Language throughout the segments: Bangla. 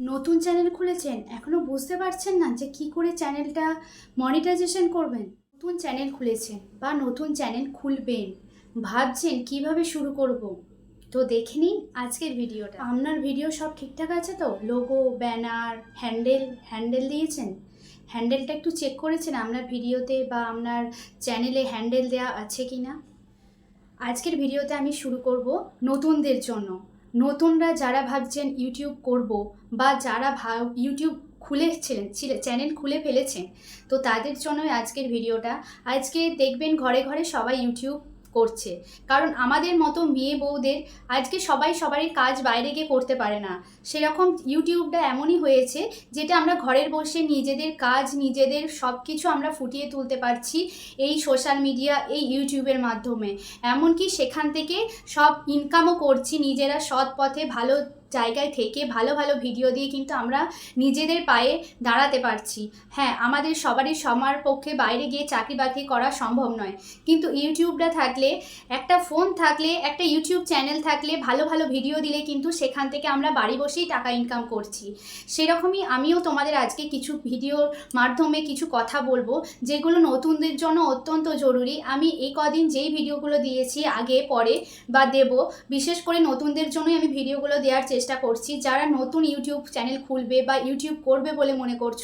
নতুন চ্যানেল খুলেছেন এখনও বুঝতে পারছেন না যে কি করে চ্যানেলটা মনিটাইজেশন করবেন? নতুন চ্যানেল খুলেছেন বা নতুন চ্যানেল খুলবেন, ভাবছেন কীভাবে শুরু করব? তো দেখে নিন আজকের ভিডিওটা। আপনার ভিডিও সব ঠিকঠাক আছে তো? লোগো, ব্যানার, হ্যান্ডেল হ্যান্ডেল দিয়েছেন? হ্যান্ডেলটা একটু চেক করেছেন আপনার ভিডিওতে বা আপনার চ্যানেলে হ্যান্ডেল দেওয়া আছে কি না আজকের ভিডিওতে আমি শুরু করব নতুনদের জন্য। নতুনরা যারা ভাবছেন ইউটিউব করব বা যারা ভাব ইউটিউব খুলেছিলেন ছিলে- চ্যানেল খুলে ফেলেছেন, তো তাদের জন্যই আজকের ভিডিওটা। আজকে দেখবেন ঘরে ঘরে সবাই ইউটিউব করছে। কারণ আমাদের মতো মেয়ে বউদের আজকে সবাই সবারই কাজ বাইরে গিয়ে করতে পারে না। সেরকম ইউটিউবটা এমনই হয়েছে যেটা আমরা ঘরের বসে নিজেদের কাজ, নিজেদের সব কিছু আমরা ফুটিয়ে তুলতে পারছি এই সোশ্যাল মিডিয়া, এই ইউটিউবের মাধ্যমে। এমনকি সেখান থেকে সব ইনকামও করছি নিজেরা সৎ পথে ভালো জায়গায় থেকে ভালো ভালো ভিডিও দিয়ে কিন্তু আমরা নিজেদের পায়ে দাঁড়াতে পারছি। হ্যাঁ আমাদের সবারই সবার পক্ষে বাইরে গিয়ে চাকরি বাকরি করা সম্ভব নয়। কিন্তু ইউটিউবটা থাকলে, একটা ফোন থাকলে, একটা ইউটিউব চ্যানেল থাকলে ভালো ভালো ভিডিও দিলে কিন্তু সেখান থেকে আমরা বাড়ি বসেই টাকা ইনকাম করছি। সেরকমই আমিও তোমাদের আজকে কিছু ভিডিওর মাধ্যমে কিছু কথা বলব, যেগুলো নতুনদের জন্য অত্যন্ত জরুরি। আমি এই কদিন যেই ভিডিওগুলো দিয়েছি, আগে, পরে বা দেব, বিশেষ করে নতুনদের জন্যই আমি ভিডিওগুলো দেওয়ার চেষ্টা করছি। যারা নতুন ইউটিউব চ্যানেল খুলবে বা ইউটিউব করবে বলে মনে করছ,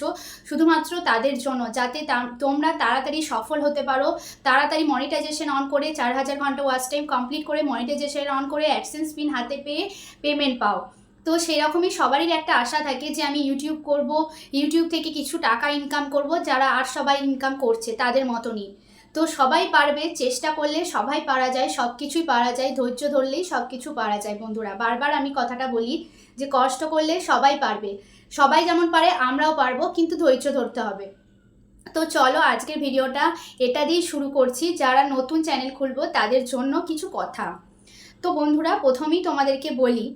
শুধুমাত্র তাদের জন্য, যাতে তোমরা তাড়াতাড়ি সফল হতে পারো, তাড়াতাড়ি মনিটাইজেশন অন করে চার হাজার ঘণ্টা ওয়াচ টাইম কমপ্লিট করে মনিটাইজেশন অন করে অ্যাডসেন্স পিন হাতে পেয়ে পেমেন্ট পাও। তো সেরকমই সবারই একটা আশা থাকে যে আমি ইউটিউব করব, ইউটিউব থেকে কিছু টাকা ইনকাম করব, যারা আর সবাই ইনকাম করছে তাদের মতনই। তো সবাই পারবে, চেষ্টা করলে সবাই পারা যায় সব কিছুই পারা যায়, ধৈর্য ধরলেই সব কিছু পারা যায় বন্ধুরা। বারবার আমি কথাটা বলি যে কষ্ট করলে সবাই পারবে, সবাই যেমন পারে আমরাও পারব, কিন্তু ধৈর্য ধরতে হবে। তো চলো আজকের ভিডিওটা এটা দিয়ে শুরু করছি, যারা নতুন চ্যানেল খুলবো তাদের জন্য কিছু কথা। তো বন্ধুরা প্রথমেই তোমাদেরকে বলি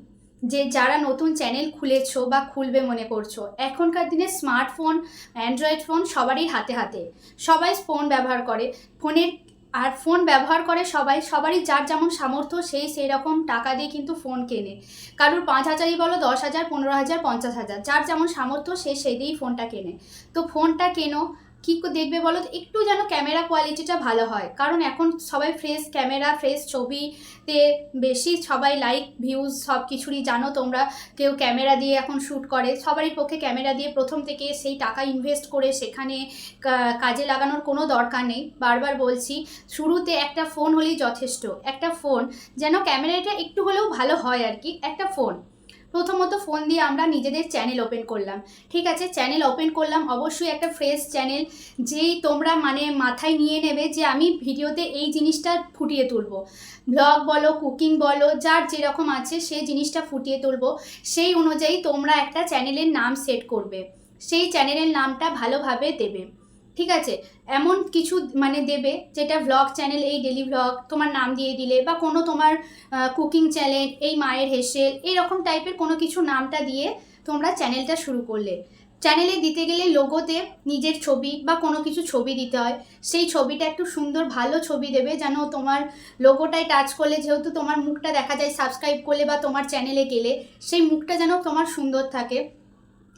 যে যারা নতুন চ্যানেল খুলেছো বা খুলবে মনে করছ, এখনকার দিনে স্মার্টফোন অ্যান্ড্রয়েড ফোন সবারই হাতে হাতে। সবাই ফোন ব্যবহার করে। ফোনের, আর ফোন ব্যবহার করে সবাই, সবারই যার যেমন সামর্থ্য সেই সেই রকম টাকা দিয়ে কিন্তু ফোন কেনে। কারোর পাঁচ হাজারই বলো, দশ হাজার, পনেরো হাজার, পঞ্চাশ হাজার, যার যেমন সামর্থ্য সে সেই দিয়েই ফোনটা কেনে। তো ফোনটা কেনো কী দেখবে বলো একটু যেন ক্যামেরা কোয়ালিটিটা ভালো হয়। কারণ এখন সবাই ফ্রেশ ক্যামেরা ফ্রেশ ছবিতে বেশি সবাই লাইক ভিউজ সব কিছুরই জানো তোমরা। কেউ ক্যামেরা দিয়ে এখন শ্যুট করে, সবারই পক্ষে ক্যামেরা দিয়ে প্রথম থেকে সেই টাকা ইনভেস্ট করে সেখানে কাজে লাগানোর কোনো দরকার নেই। বারবার বলছি, শুরুতে একটা ফোন হলেই যথেষ্ট। একটা ফোন যেন ক্যামেরাটা একটু হলেও ভালো হয় আর কি। একটা ফোন প্রথমত ফোন দিয়ে আমরা নিজেদের চ্যানেল ওপেন করলাম। ঠিক আছে? চ্যানেল ওপেন করলাম। অবশ্যই একটা ফ্রেশ চ্যানেল যেই তোমরা মানে মাথায় নিয়ে নেবে যে আমি ভিডিওতে এই জিনিসটা ফুটিয়ে তুলবো। ব্লগ বলো কুকিং বলো, যার যেরকম আছে সেই জিনিসটা ফুটিয়ে তুলবো। সেই অনুযায়ী তোমরা একটা চ্যানেলের নাম সেট করবে। সেই চ্যানেলের নামটা ভালোভাবে দেবে। ঠিক আছে? এমন কিছু মানে দেবে যেটা ভ্লগ চ্যানেল এই ডেলি ভ্লগ তোমার নাম দিয়ে দিলে বা কোনো তোমার কুকিং চ্যানেল এই মায়ের হেসেল এরকম টাইপের কোনো কিছু নামটা দিয়ে তোমরা চ্যানেলটা শুরু করলে। চ্যানেলে দিতে গেলে লোগোতে নিজের ছবি বা কোনো কিছু ছবি দিতে হয়। সেই ছবিটা একটু সুন্দর, ভালো ছবি দেবে যেন তোমার লোগোটায় টাচ করলে, যেহেতু তোমার মুখটা দেখা যায় সাবস্ক্রাইব করলে বা তোমার চ্যানেলে গেলে, সেই মুখটা যেন তোমার সুন্দর থাকে।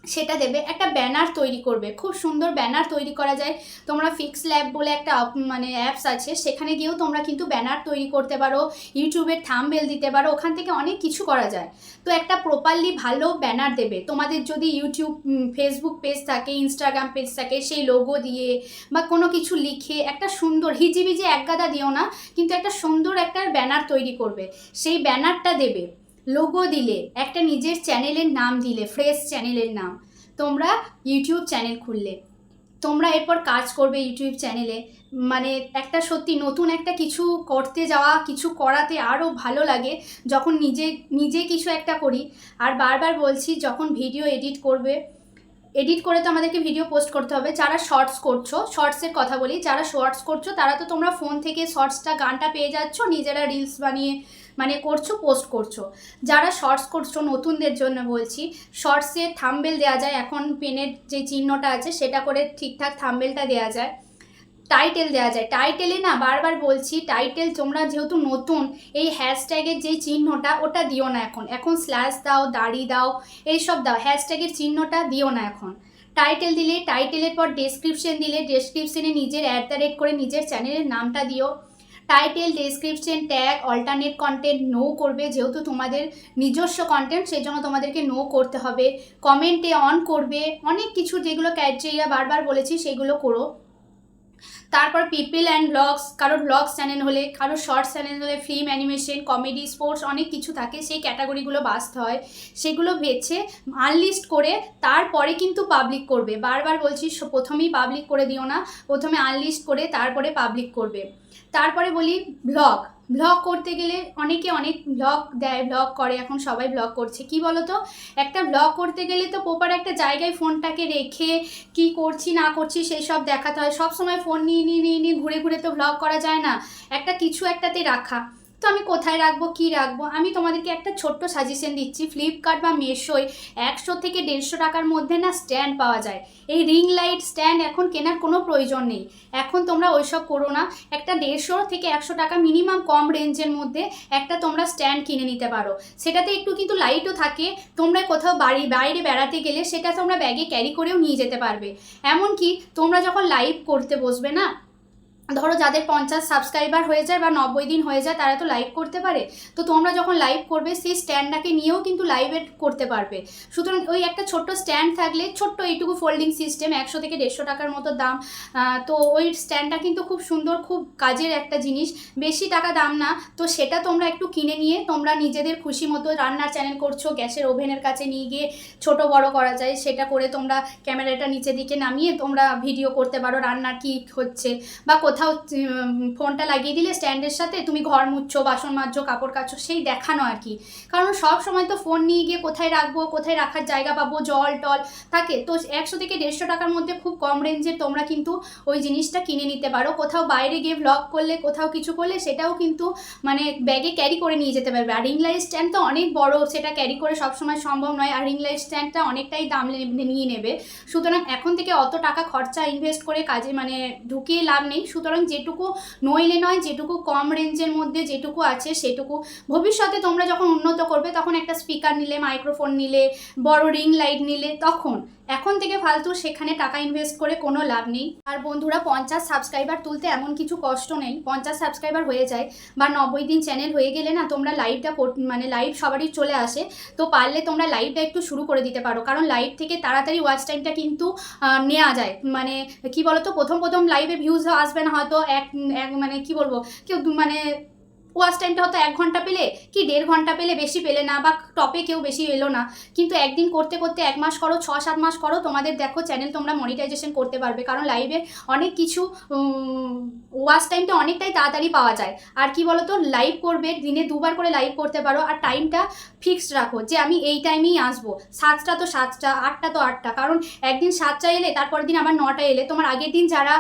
সেটা দেবে। একটা ব্যানার তৈরি করবে। খুব সুন্দর ব্যানার তৈরি করা যায়। তোমরা ফিক্স ল্যাব বলে একটা মানে অ্যাপস আছে। সেখানে গিয়েও তোমরা কিন্তু ব্যানার তৈরি করতে পারো। ইউটিউবের থামবেল দিতে পারো। ওখান থেকে অনেক কিছু করা যায়। তো একটা প্রপারলি ভালো ব্যানার দেবে। তোমাদের যদি ইউটিউব ফেসবুক পেজ থাকে ইনস্টাগ্রাম পেজ থাকে, সেই লোগো দিয়ে বা কোনো কিছু লিখে একটা সুন্দর হিজিবিজি একগাদা দিও না, কিন্তু একটা সুন্দর একটা ব্যানার তৈরি করবে। সেই ব্যানারটা দেবে। লোগো দিলে, একটা নিজের চ্যানেলের নাম দিলে ফ্রেশ চ্যানেলের নাম, তোমরা ইউটিউব চ্যানেল খুললে। তোমরা এরপর কাজ করবে ইউটিউব চ্যানেলে মানে একটা সত্যি নতুন একটা কিছু করতে যাওয়া, কিছু করাতে আরও ভালো লাগে যখন নিজে নিজে কিছু একটা করি। আর বারবার বলছি, যখন ভিডিও এডিট করবে এডিট করে তো আমাদেরকে ভিডিও পোস্ট করতে হবে। যারা শর্টস করছ শর্টসের কথা বলি, যারা শর্টস করছ, তারা তো তোমরা ফোন থেকে শর্টসটা গানটা পেয়ে যাচ্ছ, নিজেরা রিলস বানিয়ে মানে করছ পোস্ট করছ। যারা শর্টস করছ, নতুনদের জন্য বলছি শর্টসে থাম্বেল দেওয়া যায়, এখন পেনের যে চিহ্নটা আছে, সেটা করে ঠিকঠাক থাম্বেলটা দেওয়া যায়। টাইটেল দেওয়া যায়। টাইটেলে না বারবার বলছি টাইটেল তোমরা যেহেতু নতুন, এই হ্যাশট্যাগের যে চিহ্নটা, ওটা দিও না এখন। এখন স্ল্যাশ দাও, দাড়ি দাও, এইসব দাও। হ্যাশট্যাগের চিহ্নটা দিও না এখন। টাইটেল দিলে টাইটেলের পর ডেসক্রিপশন দিলে ডেসক্রিপশনে নিজের অ্যাট দ্য রেট করে নিজের চ্যানেলের নামটা দিও। Title description tag alternate content no করবে, যেহেতু তোমাদের নিজস্ব কন্টেন্ট সেই জন্য তোমাদেরকে নো করতে হবে। কমেন্টে অন করবে, অনেক কিছু যেগুলো ক্রাইটেরিয়া বারবার বলেছি, সেগুলো করো। তারপর পিপল অ্যান্ড ব্লগস কারোর ব্লগস চ্যানেল হলে কারও শর্টস চ্যানেল হলে ফিল্ম অ্যানিমেশন কমেডি স্পোর্টস অনেক কিছু থাকে, সেই ক্যাটাগরিগুলো বাঁচতে হয়। সেগুলো বেছে আনলিস্ট করে, তারপরে কিন্তু পাবলিক করবে। বারবার বলছি প্রথমেই পাবলিক করে দিও না, প্রথমে আনলিস্ট করে, তারপরে পাবলিক করবে। তারপরে বলি ব্লগ ব্লগ করতে গেলে অনেকে অনেক ব্লগ দেয় ব্লগ করে, এখন সবাই ব্লগ করছে। কি বলো তো একটা ব্লগ করতে গেলে তো প্রপার একটা জায়গায় ফোনটাকে রেখে কি করছি, না করছি সেই সব দেখাতে হয়। সব সময় ফোন নিয়ে নিয়ে নিয়ে নিয়ে ঘুরে ঘুরে তো ব্লগ করা যায় না। একটা কিছু একটাতে রাখা। তো আমি কোথায় রাখব, কি রাখব? আমি তোমাদেরকে একটা ছোট্ট সাজেশন দিচ্ছি। ফ্লিপকার্ট বা মেশোয় একশো থেকে দেড়শো টাকার মধ্যে না স্ট্যান্ড পাওয়া যায়। এই রিং লাইট স্ট্যান্ড এখন কেনার কোনো প্রয়োজন নেই। এখন তোমরা ওইসব করো না। একটা দেড়শো থেকে একশো টাকা মিনিমাম কম রেঞ্জের মধ্যে একটা তোমরা স্ট্যান্ড কিনে নিতে পারো। সেটাতে একটু কিন্তু লাইটও থাকে। তোমরা কোথাও বাড়ি, বাইরে বেড়াতে গেলে সেটা তোমরা ব্যাগে ক্যারি করেও নিয়ে যেতে পারবে। এমনকি তোমরা যখন লাইভ করতে বসবে না ধরো যাদের পঞ্চাশ সাবস্ক্রাইবার হয়ে যায় বা নব্বই দিন হয়ে যায়, তারা তো লাইভ করতে পারে। তো তোমরা যখন লাইভ করবে, সেই স্ট্যান্ডটাকে নিয়েও কিন্তু লাইভে করতে পারবে। সুতরাং ওই একটা ছোট্ট স্ট্যান্ড থাকলে, ছোট্ট এইটুকু ফোল্ডিং সিস্টেম একশো থেকে দেড়শো টাকার মতো দাম তো ওই স্ট্যান্ডটা কিন্তু খুব সুন্দর, খুব কাজের একটা জিনিস। বেশি টাকা দাম না, তো সেটা তোমরা একটু কিনে নিয়ে, তোমরা নিজেদের খুশি মতো রান্নার চ্যানেল করছ, গ্যাসের ওভেনের কাছে নিয়ে গিয়ে ছোট বড় করা যায়, সেটা করে তোমরা ক্যামেরাটা নিচে দিকে নামিয়ে তোমরা ভিডিও করতে পারো, রান্নার কি হচ্ছে বা কোথাও ফোনটা লাগিয়ে দিলে স্ট্যান্ডের সাথে তুমি ঘর মুছছো বাসন মাজছো, কাপড় কাচছো, সেই দেখানো আর কি। কারণ সব সময় তো ফোন নিয়ে গিয়ে কোথায় রাখব, কোথায় রাখার জায়গা পাবো, জল টল থাকে। তো একশো থেকে দেড়শো টাকার মধ্যে খুব কম রেঞ্জের তোমরা কিন্তু ওই জিনিসটা কিনে নিতে পারো। কোথাও বাইরে গিয়ে ভ্লগ করলে, কোথাও কিছু করলে সেটাও কিন্তু মানে ব্যাগে ক্যারি করে নিয়ে যেতে পারবে। আর রিং লাইট স্ট্যান্ড তো অনেক বড়, সেটা ক্যারি করে সবসময় সম্ভব নয়। আর রিং লাইট স্ট্যান্ডটা অনেকটাই দাম নিয়ে নেবে। সুতরাং এখন থেকে অত টাকা খরচা ইনভেস্ট করে কাজে মানে ঢুকিয়ে লাভ নেই। সুতরাং যেটুকু নইলে নয়, যেটুকু কম রেঞ্জের মধ্যে যেটুকু আছে সেটুকু। ভবিষ্যতে তোমরা যখন উন্নত করবে, তখন একটা স্পিকার নিলে মাইক্রোফোন নিলে, বড় রিং লাইট নিলে, তখন এখন থেকে ফালতু সেখানে টাকা ইনভেস্ট করে কোনো লাভ নেই। আর বন্ধুরা, পঞ্চাশ সাবস্ক্রাইবার তুলতে এমন কিছু কষ্ট নেই। পঞ্চাশ সাবস্ক্রাইবার হয়ে যায় বা নব্বই দিন চ্যানেল হয়ে গেলে না তোমরা লাইভটা মানে লাইভ সবারই চলে আসে। তো পারলে তোমরা লাইভটা একটু শুরু করে দিতে পারো। কারণ লাইভ থেকে তাড়াতাড়ি ওয়াচ টাইমটা কিন্তু নেওয়া যায়। মানে কি বলতো, প্রথম প্রথম লাইভে ভিউজ আসবে না হয়তো এক এক মানে কি বলব, কেউ মানে ওয়াচ টাইমটা হয়তো এক ঘণ্টা পেলে কি দেড় ঘণ্টা পেলে বেশি পেলে না বা টপে কেউ বেশি এলো না। কিন্তু একদিন করতে করতে এক মাস করো, ছ সাত মাস করো, তোমাদের দেখো চ্যানেল তোমরা মনিটাইজেশন করতে পারবে। কারণ লাইভে অনেক কিছু ওয়াচ টাইমটা অনেকটাই তাড়াতাড়ি পাওয়া যায়। আর কি বলো তো লাইভ করবে, দিনে দুবার করে লাইভ করতে পারো আর টাইমটা ফিক্সড রাখো যে আমি এই টাইমেই আসব। সাতটা তো সাতটা, আটটা তো আটটা। কারণ একদিন সাতটা এলে, তারপরের দিন আবার নটা এলে, তোমার আগের দিন যারা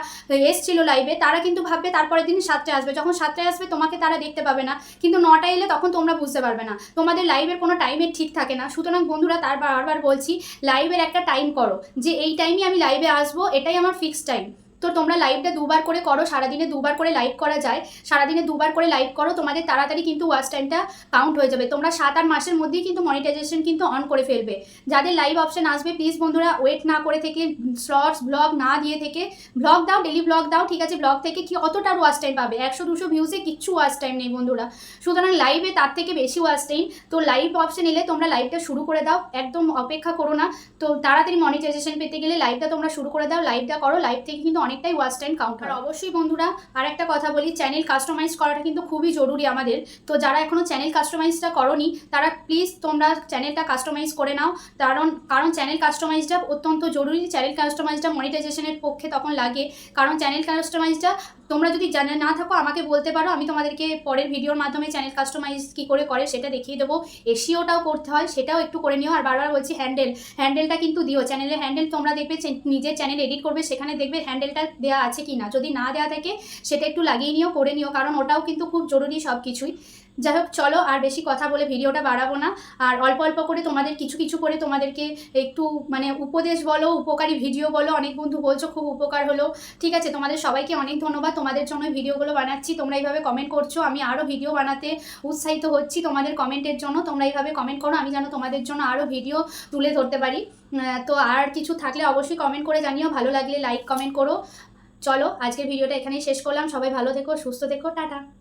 এসছিল লাইভে তারা কিন্তু ভাববে তারপরের দিন সাতটায় আসবে। যখন সাতটায় আসবে, তোমাকে তারা দেখতে পাবে না। কিন্তু নটা এলে তখন তোমরা বুঝতে পারবে না। তোমাদের লাইভের কোনো টাইমের ঠিক থাকে না। সুতরাং বন্ধুরা, তার বারবার বলছি লাইভের একটা টাইম করো। যে এই টাইমে আমি লাইভে আসব, এটাই আমার ফিক্সড টাইম তো তোমরা লাইভটা দুবার করে করো, সারাদিনে দুবার করে লাইভ করা যায়। সারাদিনে দুবার করে লাইভ করো, তোমাদের তাড়াতাড়ি কিন্তু ওয়াচ টাইমটা কাউন্ট হয়ে যাবে। তোমরা সাত আট মাসের মধ্যেই কিন্তু মনিটাইজেশন কিন্তু অন করে ফেলবে। যাদের লাইভ অপশন আসবে প্লিজ বন্ধুরা ওয়েট না করে থেকে শর্টস ব্লগ না দিয়ে থেকে ব্লগ দাও ডেলি ব্লগ দাও, ঠিক আছে? ব্লগ থেকে কি অতটা ওয়াচ টাইম পাবে? একশো, দুশো ভিউজে কিচ্ছু ওয়াচ টাইম নেই বন্ধুরা। সুতরাং লাইভে তার থেকে বেশি ওয়াচ টাইম তো লাইভ অপশন এলে তোমরা লাইভটা শুরু করে দাও। একদম অপেক্ষা করো না। তো তাড়াতাড়ি মনিটাইজেশন পেতে গেলে লাইভটা তোমরা শুরু করে দাও। লাইভটা করো। লাইভ থেকে কিন্তু অনেকটাই ওয়াচ টাইম কাউন্ট আর অবশ্যই বন্ধুরা আর একটা কথা বলি চ্যানেল কাস্টমাইজ করাটা কিন্তু খুবই জরুরি আমাদের। তো যারা এখনও চ্যানেল কাস্টমাইজটা করনি তারা প্লিজ তোমরা চ্যানেলটা কাস্টমাইজ করে নাও। কারণ কারণ চ্যানেল কাস্টমাইজটা অত্যন্ত জরুরি। চ্যানেল কাস্টমাইজটা মনিটাইজেশনের পক্ষে তখন লাগে। কারণ চ্যানেল কাস্টমাইজটা তোমরা যদি জানে না থাকো, আমাকে বলতে পারো। আমি তোমাদেরকে পরের ভিডিওর মাধ্যমে চ্যানেল কাস্টমাইজ কী করে করে সেটা দেখিয়ে দেবো। এসিওটাও করতে হয়, সেটাও একটু করে নিও। আর বারবার বলছি হ্যান্ডেল হ্যান্ডেলটা কিন্তু দিও। চ্যানেলের হ্যান্ডেল তোমরা দেখবে নিজের চ্যানেল এডিট করবে, সেখানে দেখবে হ্যান্ডেলটা দেওয়া আছে কি না যদি না দেওয়া থাকে, সেটা একটু লাগিয়ে নিও, করে নিও। কারণ ওটাও কিন্তু খুব জরুরি সব কিছুই যাই হোক, চলো, আর বেশি কথা বলে ভিডিওটা বাড়াবো না। আর অল্প অল্প করে তোমাদের, কিছু কিছু করে তোমাদেরকে একটু মানে উপদেশ বলো, উপকারী ভিডিও বলো। অনেক বন্ধু বলছো, খুব উপকার হলো। ঠিক আছে, তোমাদের সবাইকে অনেক ধন্যবাদ। তোমাদের জন্য ভিডিওগুলো বানাচ্ছি। তোমরা এইভাবে কমেন্ট করছ, আমি আরও ভিডিও বানাতে উৎসাহিত হচ্ছি তোমাদের কমেন্টের জন্য। তোমরা এইভাবে কমেন্ট করো, আমি যেন তোমাদের জন্য আরও ভিডিও তুলে ধরতে পারি। তো আর কিছু থাকলে অবশ্যই কমেন্ট করে জানিও। ভালো লাগলে লাইক কমেন্ট করো। চলো, আজকের ভিডিওটা এখানেই শেষ করলাম। সবাই ভালো থেকো, সুস্থ থেকো। টাটা।